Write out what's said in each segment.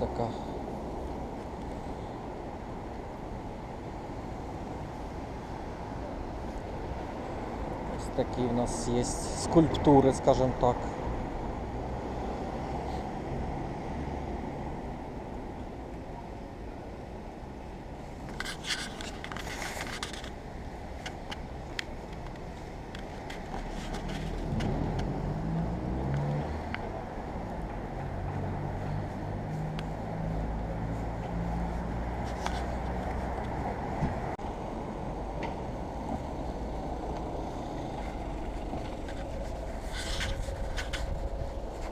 така. Ось такі в нас є скульптури, скажімо так.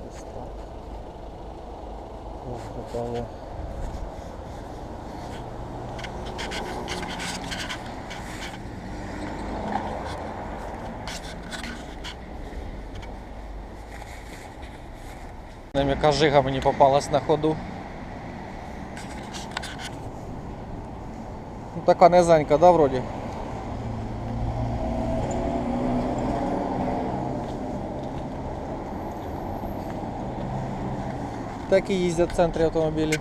Ось так. Ним яка жига мені попалась на ходу. Ну, така низенька, да, вроді? Так і їздять в центрі автомобілі.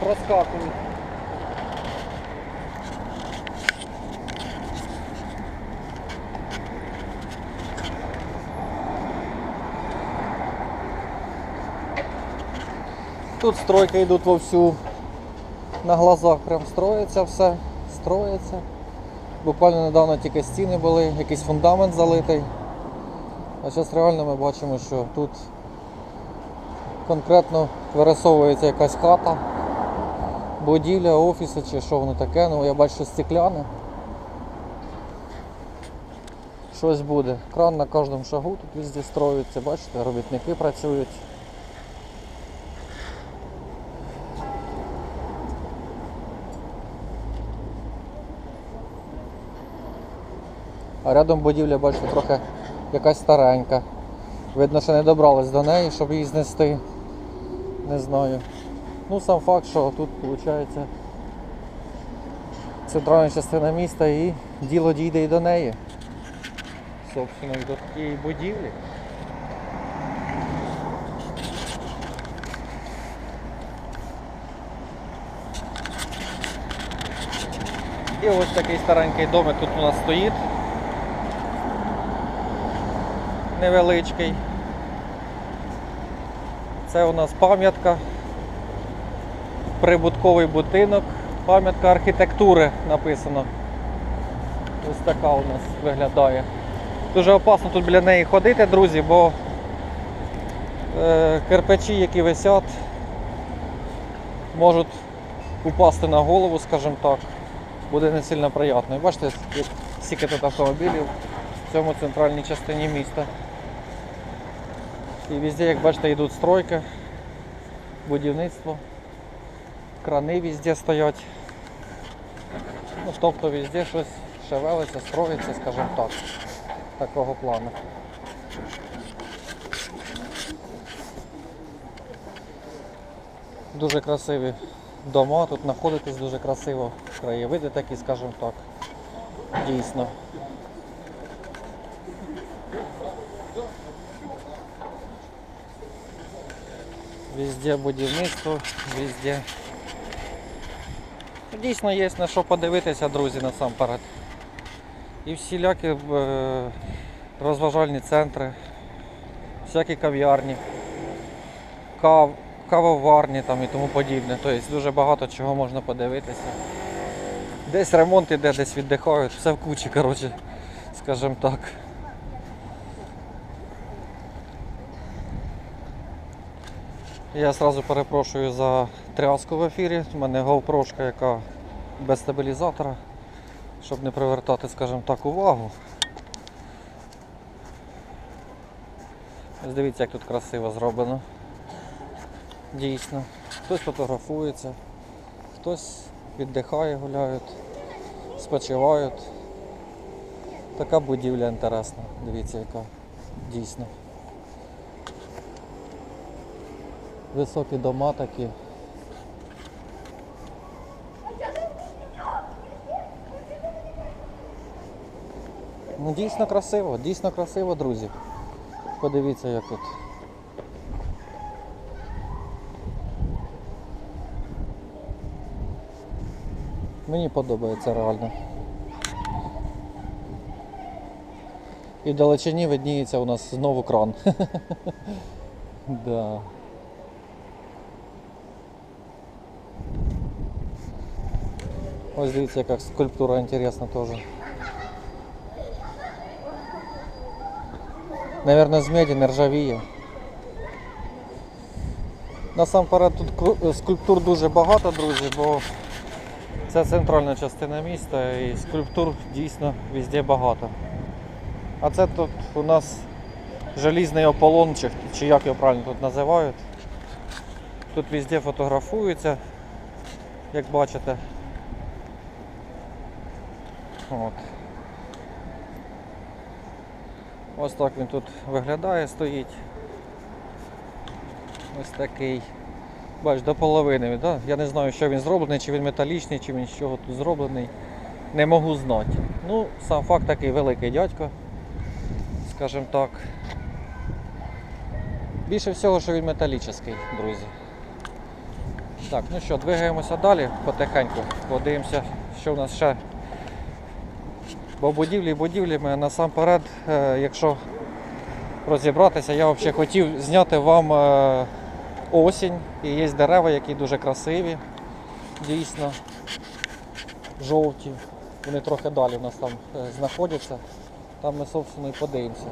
Проскакують. Тут стройки йдуть вовсю. На глазах прям строїться все, строїться. Буквально недавно тільки стіни були, якийсь фундамент залитий. А зараз реально ми бачимо, що тут конкретно вирисовується якась хата, будівля, офіси чи що воно таке. Ну я бачу стекляне. Щось буде. Кран на кожному шагу тут везде строїться, бачите, робітники працюють. А рядом будівля, бачите, трохи якась старенька. Видно, що не добрались до неї, щоб її знести. Не знаю. Ну, сам факт, що тут виходить центральна частина міста і діло дійде і до неї. Собственно, і до тієї будівлі. І ось такий старенький домик тут у нас стоїть. Невеличкий. Це у нас пам'ятка. Прибутковий будинок. Пам'ятка архітектури написано. Ось така у нас виглядає. Дуже опасно тут біля неї ходити, друзі, бо е, кирпичі, які висять, можуть упасти на голову, скажімо так. Буде не сильно приємно. Бачите, скільки тут автомобілів в цьому центральній частині міста. І везде, як бачите, йдуть стройки, будівництво, крани везде стоять. Ну, тобто везде щось шевелиться, строїться, скажімо так, такого плану. Дуже красиві дома, тут знаходитись дуже красиво, краєвиди такі, скажімо так, дійсно. Везде будівництво, везде. Дійсно є на що подивитися, друзі, насамперед. І всілякі е, розважальні центри, всякі кав'ярні, кав, кавоварні там і тому подібне. Тобто дуже багато чого можна подивитися. Десь ремонт іде, десь віддихають, все в кучі, коротше, скажімо так. Я одразу перепрошую за тряску в ефірі. У мене GoPro, яка без стабілізатора, щоб не привертати, скажімо так, увагу. Ось дивіться, як тут красиво зроблено. Дійсно. Хтось фотографується, хтось віддихає, гуляють, спочивають. Така будівля інтересна, дивіться яка дійсно. високі дома такі. Ну Дійсно красиво, дійсно красиво, друзі. Подивіться як тут. Мені подобається реально. І в далечині видніється у нас знову кран. да. Ось дивіться, яка скульптура інтересна теж. Наверное, з меді не ржавіє. Насамперед тут скульптур дуже багато, друзі, бо це центральна частина міста і скульптур дійсно везде багато. А це тут у нас желізний ополон, чи як його правильно тут називають. Тут везде фотографуються, як бачите. От. Ось так він тут виглядає, стоїть. Ось такий. Бач, до половини. Да? Я не знаю, що він зроблений, чи він металічний, чи він з чого тут зроблений. Не можу знати. Ну, сам факт такий великий дядько, скажімо так. Більше всього, що він металічний, друзі. Так, ну що, двигаємося далі потихеньку. Подивимося, що в нас ще. Бо будівлі будівлями насамперед, е, якщо розібратися, я взагалі хотів зняти вам е, осінь. І є дерева, які дуже красиві, дійсно, жовті. Вони трохи далі в нас там е, знаходяться. Там ми, собственно, і подивимося.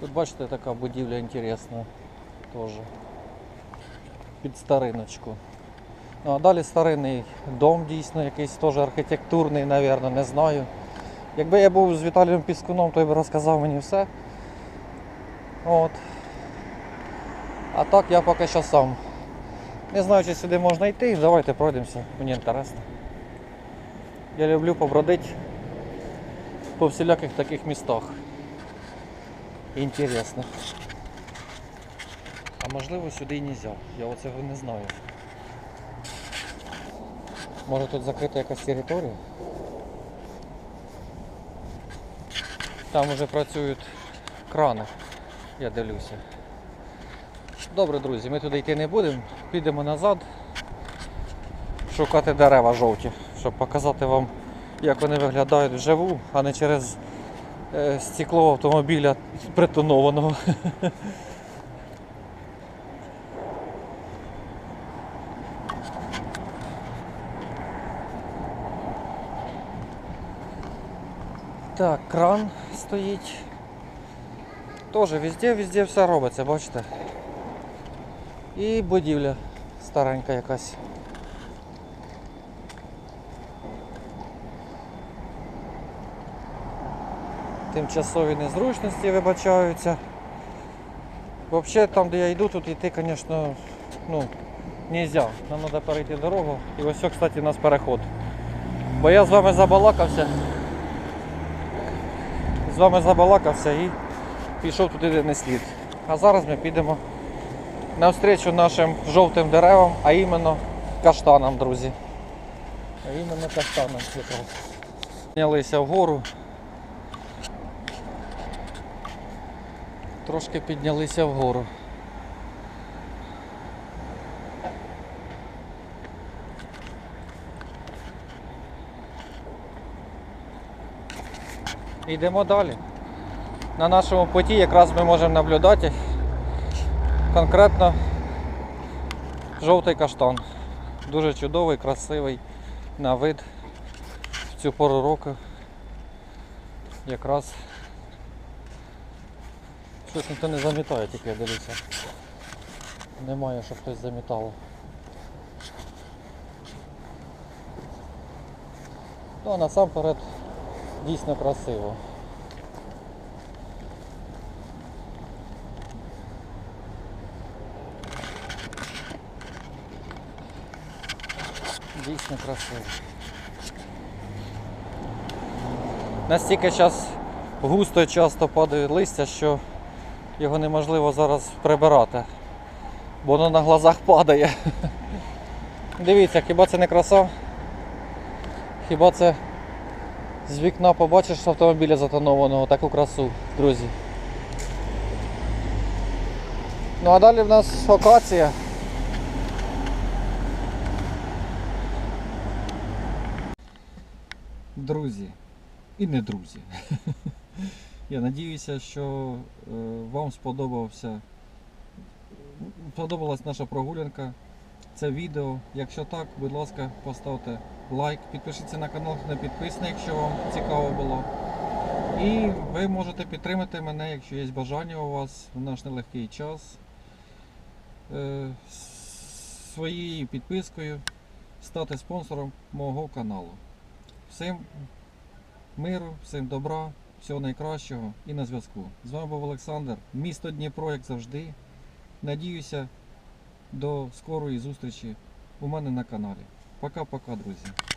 Тут бачите, така будівля інтересна теж. Під стариночку. Ну, а далі старинний дом дійсно, якийсь теж архітектурний, напевно, не знаю. Якби я був з Віталієм Піскуном, то я б розказав мені все. От. А так я поки що сам. Не знаю, чи сюди можна йти. Давайте пройдемося, мені інтересно. Я люблю побродити по всіляких таких містах. Інтересних. А можливо сюди і не можна. Я оцього не знаю. Може тут закрита якась територія? Там вже працюють крани, я дивлюся. Добре, друзі, ми туди йти не будемо, підемо назад шукати дерева жовті, щоб показати вам, як вони виглядають вживу, а не через е, стекло автомобіля притонованого. Так, кран стоїть. Тоже везде, везде все робиться, бачите. І будівля старенька якась. Тимчасові незручності вибачаються. Взагалі там, де я йду, тут йти, звісно, ну, нельзя. Нам треба перейти дорогу. І ось, кстати, у нас переход. Бо я з вами забалакався з вами забалакався і пішов туди, де не слід. А зараз ми підемо навстрічу нашим жовтим деревам, а іменно каштанам, друзі. А іменно каштанам якраз. Піднялися вгору. Трошки піднялися вгору. Йдемо далі. На нашому путі якраз ми можемо наблюдати конкретно жовтий каштан. Дуже чудовий, красивий на вид в цю пору року. Якраз щось ніхто не замітає, тільки я дивлюся. Немає, щоб хтось замітав. Ну а насамперед дійсно красиво. Дійсно красиво. Настільки зараз густо і часто падає листя, що його неможливо зараз прибирати, бо воно на глазах падає. Дивіться, хіба це не краса? Хіба це з вікна побачиш автомобіля затонованого таку красу, друзі. Ну а далі в нас локація. Друзі і не друзі. Я надіюся, що е, вам сподобався сподобалась наша прогулянка. Це відео. Якщо так, будь ласка, поставте лайк, підпишіться на канал, не підписаний, якщо вам цікаво було. І ви можете підтримати мене, якщо є бажання у вас в наш нелегкий час. е, Своєю підпискою стати спонсором мого каналу. Всім миру, всім добра, всього найкращого і на зв'язку. З вами був Олександр, місто Дніпро, як завжди. Надіюся, до скорої зустрічі у мене на каналі. Пока-пока, друзі.